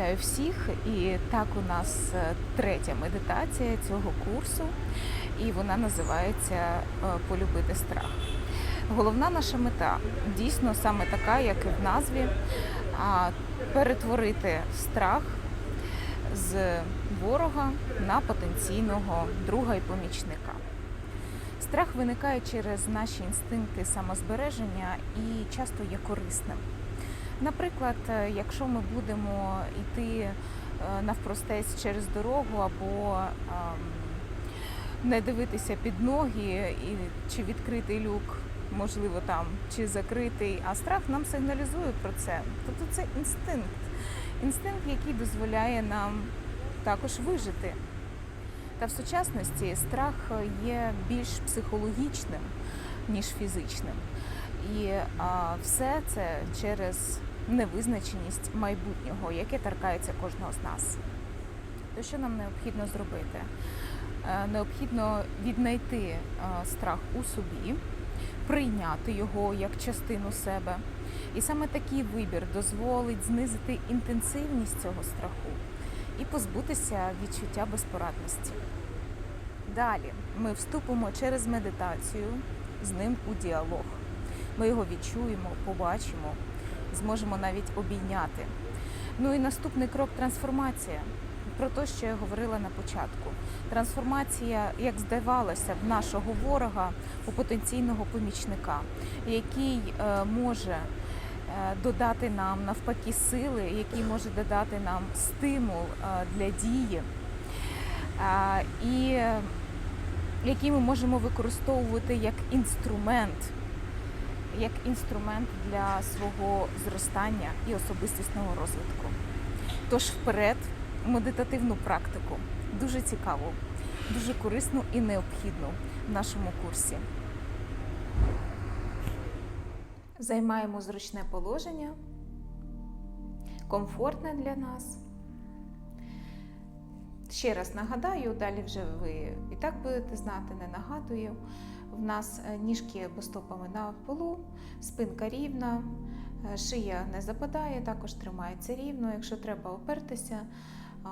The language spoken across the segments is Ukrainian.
Вітаю всіх! І так у нас е, третя медитація цього курсу, і вона називається е, Полюбити страх. Головна наша мета дійсно саме така, як і в назві, перетворити страх з ворога на потенційного друга і помічника. Страх виникає через наші інстинкти самозбереження і часто є корисним. Наприклад, е, якщо ми будемо йти е, навпростець через дорогу або ем, не дивитися під ноги, і, чи відкритий люк, можливо, там, чи закритий, а страх нам сигналізує про це. Тобто це інстинкт. Інстинкт, який дозволяє нам також вижити. Та в сучасності страх є більш психологічним, ніж фізичним. І а, все це через невизначеність майбутнього, яке торкається кожного з нас. То що нам необхідно зробити? Е, Необхідно віднайти е, страх у собі, прийняти його як частину себе. І саме такий вибір дозволить знизити інтенсивність цього страху і позбутися відчуття безпорадності. Далі ми вступимо через медитацію з ним у діалог. Ми його відчуємо, побачимо, зможемо навіть обійняти. Ну і наступний крок трансформація. Про те, що я говорила на початку. Трансформація, як здавалося б, нашого ворога у потенційного помічника, який е, може е, додати нам навпаки сили, який може додати нам стимул е, для дії, і який ми можемо використовувати як інструмент як інструмент для свого зростання і особистісного розвитку. Тож вперед, медитативну практику дуже цікаву, дуже корисну і необхідну в нашому курсі. Займаємо зручне положення, комфортне для нас. Ще раз нагадаю, далі вже ви і так будете знати, не нагадую. В нас е, ніжки або стопами на полу, спинка рівна, е, шия не западає, також тримається рівно. Якщо треба опертися, а,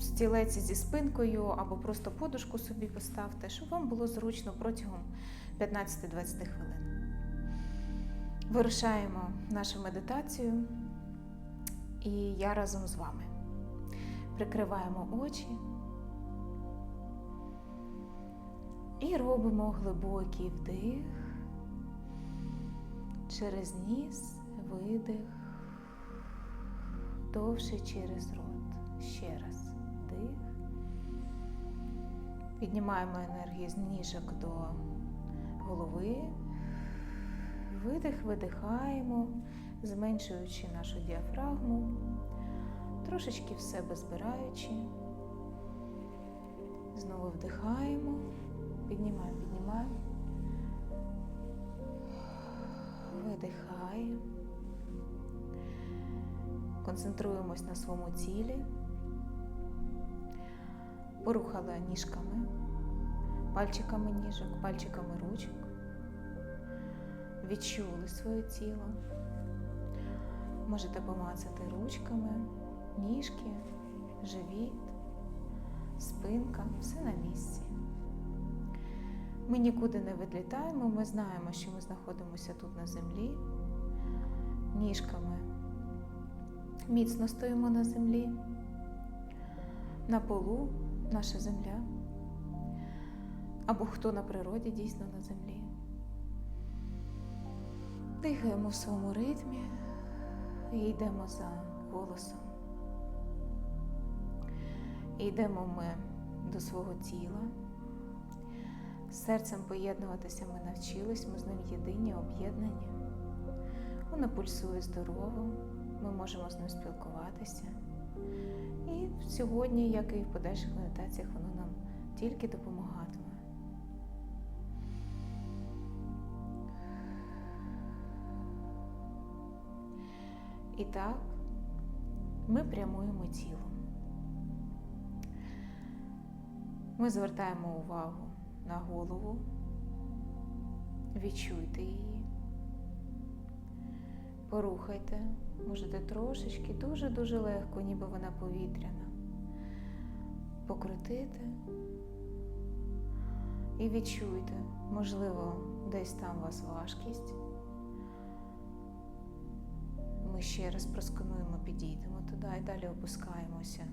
стілець зі спинкою або просто подушку собі поставте, щоб вам було зручно протягом 15-20 хвилин. Вирушаємо нашу медитацію, і я разом з вами. Прикриваємо очі. І робимо глибокий вдих, через ніс, видих, довше через рот. Ще раз вдих. Піднімаємо енергію з ніжок до голови. Видих, видихаємо, зменшуючи нашу діафрагму, трошечки в себе збираючи. Знову вдихаємо. Піднімаємо, піднімаємо. Видихаємо. Концентруємось на своєму тілі. Порухали ніжками, пальчиками ніжок, пальчиками ручок. Відчули своє тіло. Можете помацати ручками, ніжки, живіт, спинка, все на місці. Ми нікуди не відлітаємо, ми знаємо, що ми знаходимося тут на землі, ніжками міцно стоїмо на землі, на полу наша земля, або хто на природі дійсно на землі. Дихаємо в своєму ритмі і йдемо за голосом. І йдемо ми до свого тіла. З серцем поєднуватися ми навчились, ми з ним єдині, об'єднані. Воно пульсує здорово, ми можемо з ним спілкуватися. І сьогодні, як і в подальших медитаціях, воно нам тільки допомагатиме. І так, ми прямуємо тілом. Ми звертаємо увагу на голову, відчуйте її, Порухайте, можете трошечки, дуже-дуже легко, ніби вона повітряна. Покрутити і відчуйте, можливо, десь там у вас важкість. Ми ще раз проскануємо, підійдемо туди і далі опускаємося.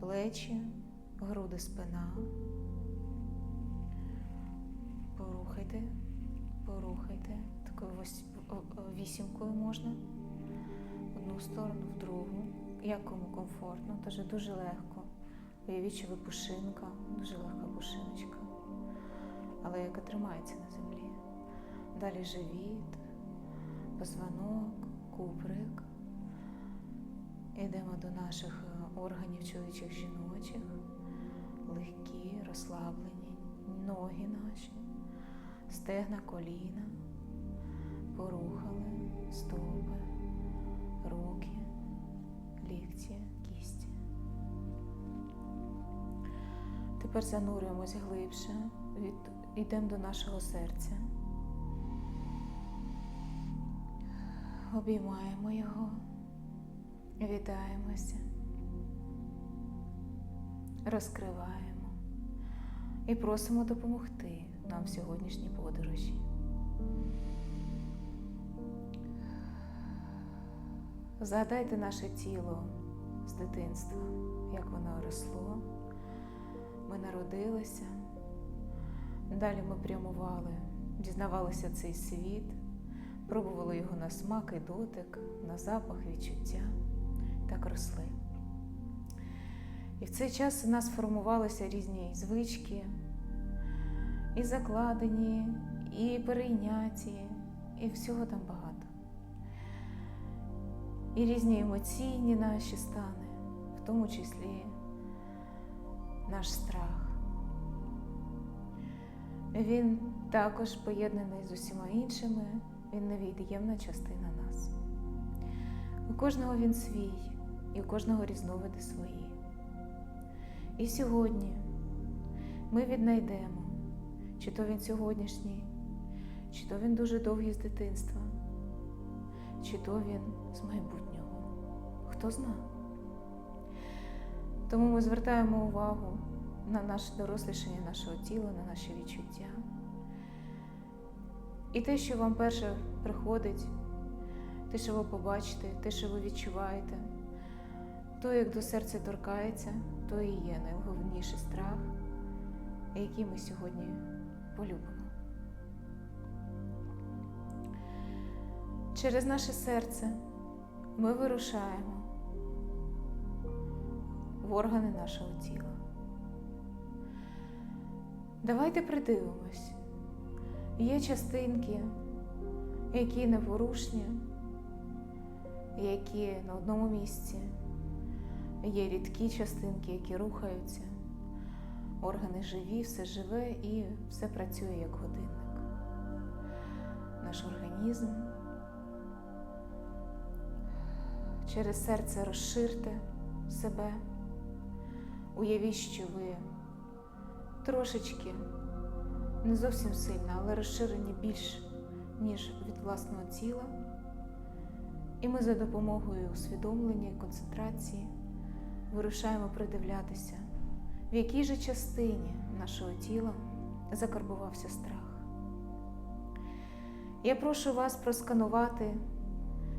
Плечі, груди, спина. Порухайте, порухайте. Такою вісімкою можна. В одну сторону, в другу. Як кому комфортно, теж дуже легко. Уявіть, що ви пушинка, дуже легка пушиночка, але яка тримається на землі. Далі живіт, позвонок, куприк. Йдемо до наших е, органів чоловічих жіночих, легкі, розслаблені, ноги наші, стегна, коліна, порухали, стопи, руки, лікті, кісті. Тепер занурюємось глибше, йдемо до нашого серця. Обіймаємо його, вітаємося, розкриваємо і просимо допомогти нам в сьогоднішній подорожі. Згадайте наше тіло з дитинства, як воно росло. Ми народилися, далі ми прямували, дізнавалися цей світ, пробували його на смак і дотик, на запах, відчуття, так росли. В цей час у нас формувалися різні звички, і закладені, і перейняті, і всього там багато. І різні емоційні наші стани, в тому числі наш страх. Він також поєднаний з усіма іншими, він невід'ємна частина нас. У кожного він свій, і у кожного різновиди свої. І сьогодні ми віднайдемо, чи то він сьогоднішній, чи то він дуже довгий з дитинства, чи то він з майбутнього. Хто зна? Тому ми звертаємо увагу на наше дорослішання нашого тіла, на наші відчуття. І те, що вам перше приходить, те, що ви побачите, те, що ви відчуваєте, то, як до серця торкається, то і є найголовніший страх, який ми сьогодні полюбимо. Через наше серце ми вирушаємо в органи нашого тіла. Давайте придивимось. Є частинки, які непорушні, які на одному місці, є рідкі частинки, які рухаються, органи живі, все живе і все працює як годинник. Наш організм через серце розширте себе. Уявіть, що ви трошечки, не зовсім сильно, але розширені більш, ніж від власного тіла. І ми за допомогою усвідомлення і концентрації вирушаємо придивлятися, в якій же частині нашого тіла закарбувався страх. Я прошу вас просканувати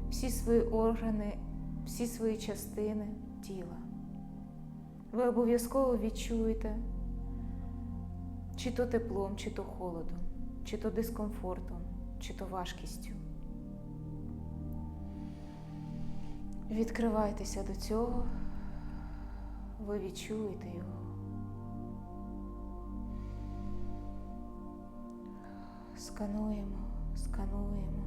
всі свої органи, всі свої частини тіла. Ви обов'язково відчуєте, чи то теплом, чи то холодом, чи то дискомфортом, чи то важкістю. Відкривайтеся до цього, ви відчуєте його. Скануємо, скануємо.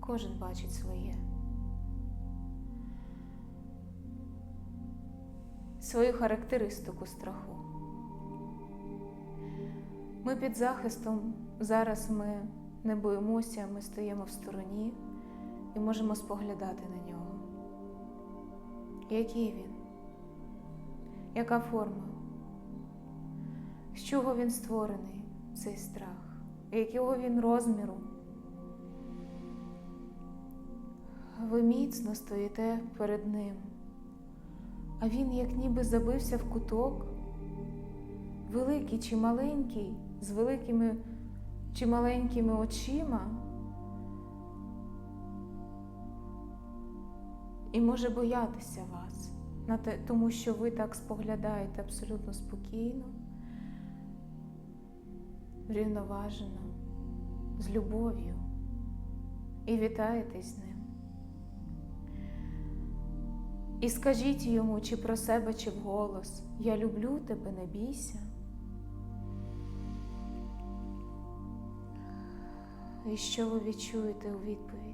Кожен бачить своє. Свою характеристику страху. Ми під захистом, зараз ми не боїмося, ми стоїмо в стороні і можемо споглядати на нього. Який він? Яка форма? З чого він створений? цей страх, якого він розміру. Ви міцно стоїте перед ним, а він як ніби забився в куток, великий чи маленький, з великими чи маленькими очима, і може боятися вас, тому що ви так споглядаєте абсолютно спокійно, врівноважено, з любов'ю і вітаєтесь з ним. І скажіть йому, чи про себе, чи вголос, я люблю тебе, не бійся. І що ви відчуєте у відповідь?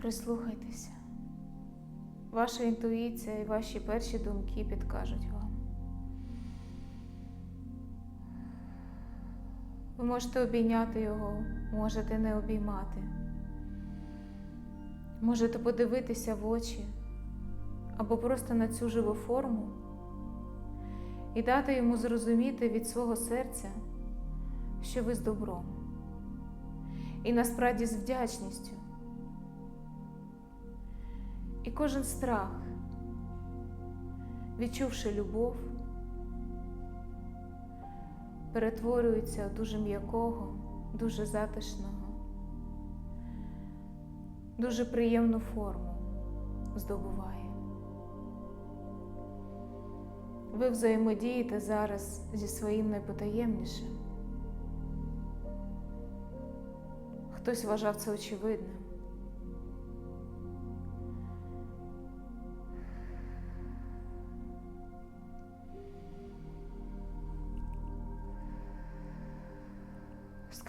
Прислухайтеся. Ваша інтуїція і ваші перші думки підкажуть вам. Ви можете обійняти його, можете не обіймати. Можете подивитися в очі або просто на цю живу форму і дати йому зрозуміти від свого серця, що ви з добром. І насправді з вдячністю. І кожен страх, відчувши любов, перетворюється в дуже м'якого, дуже затишного дуже приємну форму здобуває. Ви взаємодієте зараз зі своїм найпотаємнішим. Хтось вважав це очевидним.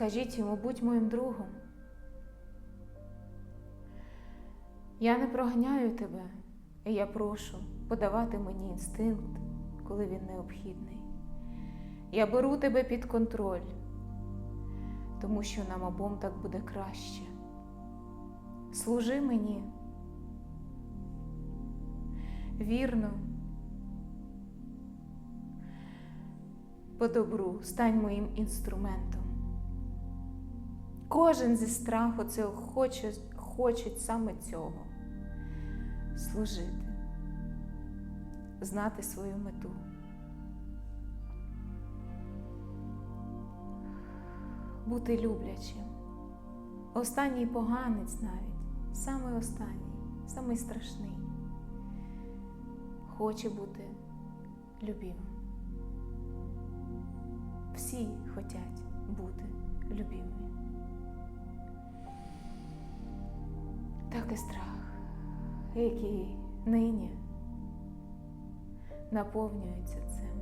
Скажіть йому, будь моїм другом. Я не проганяю тебе, і я прошу подавати мені інстинкт, коли він необхідний. Я беру тебе під контроль, тому що нам обом так буде краще. Служи мені вірно, по добру, стань моїм інструментом. Кожен зі страху це хоче, хоче саме цього служити, знати свою мету. Бути люблячим. Останній поганець навіть, самий останній, самий страшний, хоче бути любимим. Всі хочуть бути любимими. Так і страх, який нині наповнюється цим.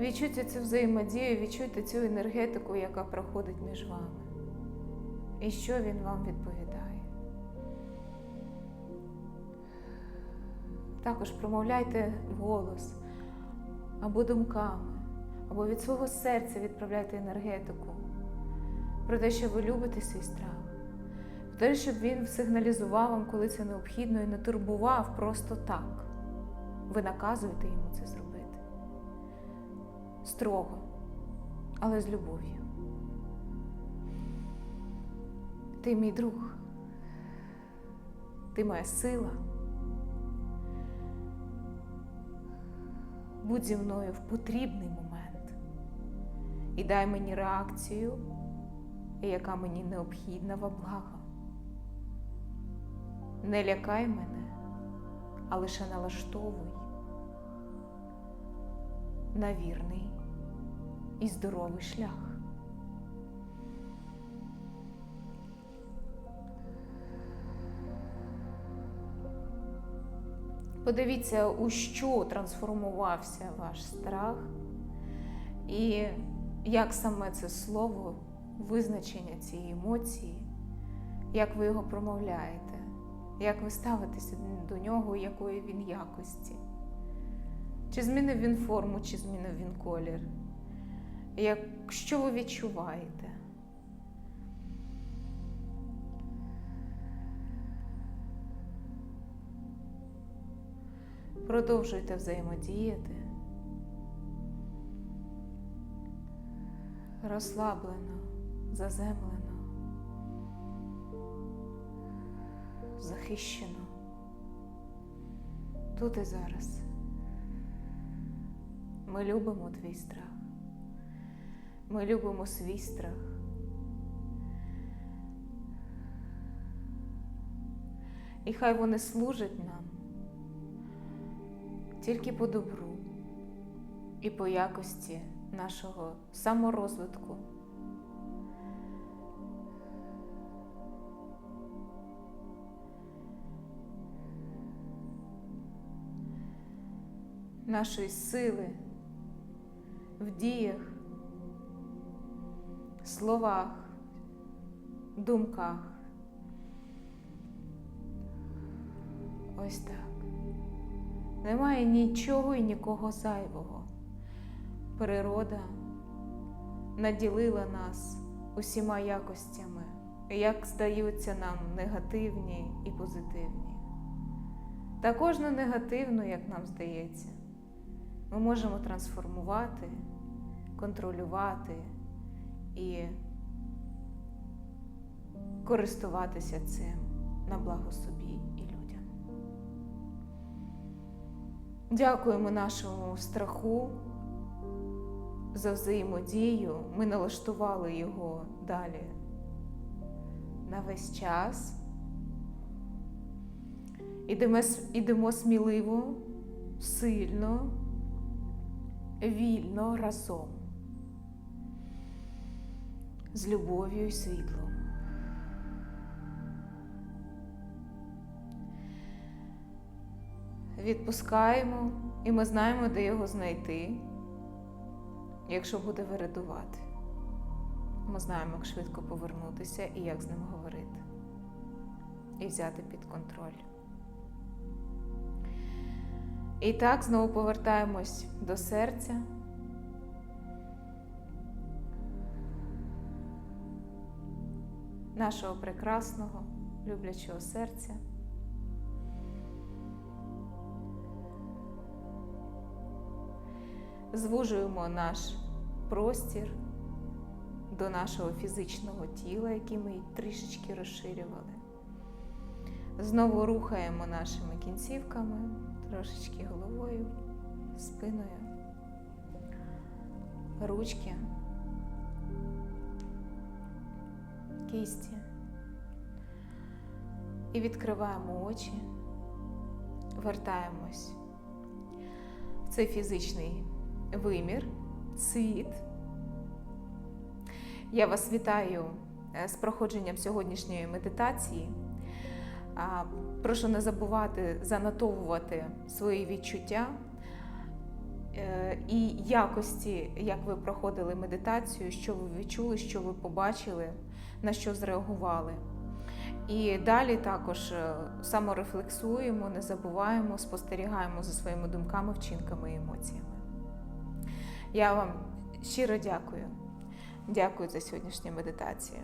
Відчуйте цю взаємодію, відчуйте цю енергетику, яка проходить між вами. І що він вам відповідає. Також промовляйте вголос або думками, або від свого серця відправляйте енергетику про те, що ви любите свій страх те, щоб він сигналізував вам, коли це необхідно, і не турбував просто так. Ви наказуєте йому це зробити. Строго, але з любов'ю. Ти мій друг, ти моя сила. Будь зі мною в потрібний момент і дай мені реакцію, яка мені необхідна во благо. Не лякай мене, а лише налаштовуй на вірний і здоровий шлях. Подивіться, у що трансформувався ваш страх, і як саме це слово, визначення цієї емоції, як ви його промовляєте, як ви ставитеся до нього, якої він якості. Чи змінив він форму, чи змінив він колір? Як, що ви відчуваєте? Продовжуйте взаємодіяти. Розслаблено, заземлено, захищено. Тут і зараз. Ми любимо твій страх. Ми любимо свій страх. І хай вони служать нам тільки по добру і по якості нашого саморозвитку. Нашої сили в діях, словах, думках. Ось так. Немає нічого і нікого зайвого. Природа наділила нас усіма якостями, як здаються нам негативні і позитивні. Та кожну негативну, як нам здається, ми можемо трансформувати, контролювати і користуватися цим на благо собі і людям. Дякуємо нашому страху за взаємодію. Ми налаштували його далі на весь час. Ідемо, ідемо сміливо, сильно, вільно разом, з любов'ю і світлом. Відпускаємо, і ми знаємо, де його знайти, якщо буде виридувати. Ми знаємо, як швидко повернутися і як з ним говорити, і взяти під контроль. І так знову повертаємось до серця. Нашого прекрасного, люблячого серця. Звужуємо наш простір до нашого фізичного тіла, який ми трішечки розширювали. Знову рухаємо нашими кінцівками, трошечки головою, спиною, ручки, кісті. І відкриваємо очі, вертаємось в цей фізичний вимір, світ. Я вас вітаю е, з проходженням сьогоднішньої медитації. Прошу не забувати занотовувати свої відчуття е, і якості, як ви проходили медитацію, що ви відчули, що ви побачили, на що зреагували. І далі також е, саморефлексуємо, не забуваємо, спостерігаємо за своїми думками, вчинками і емоціями. Я вам щиро дякую. Дякую за сьогоднішню медитацію.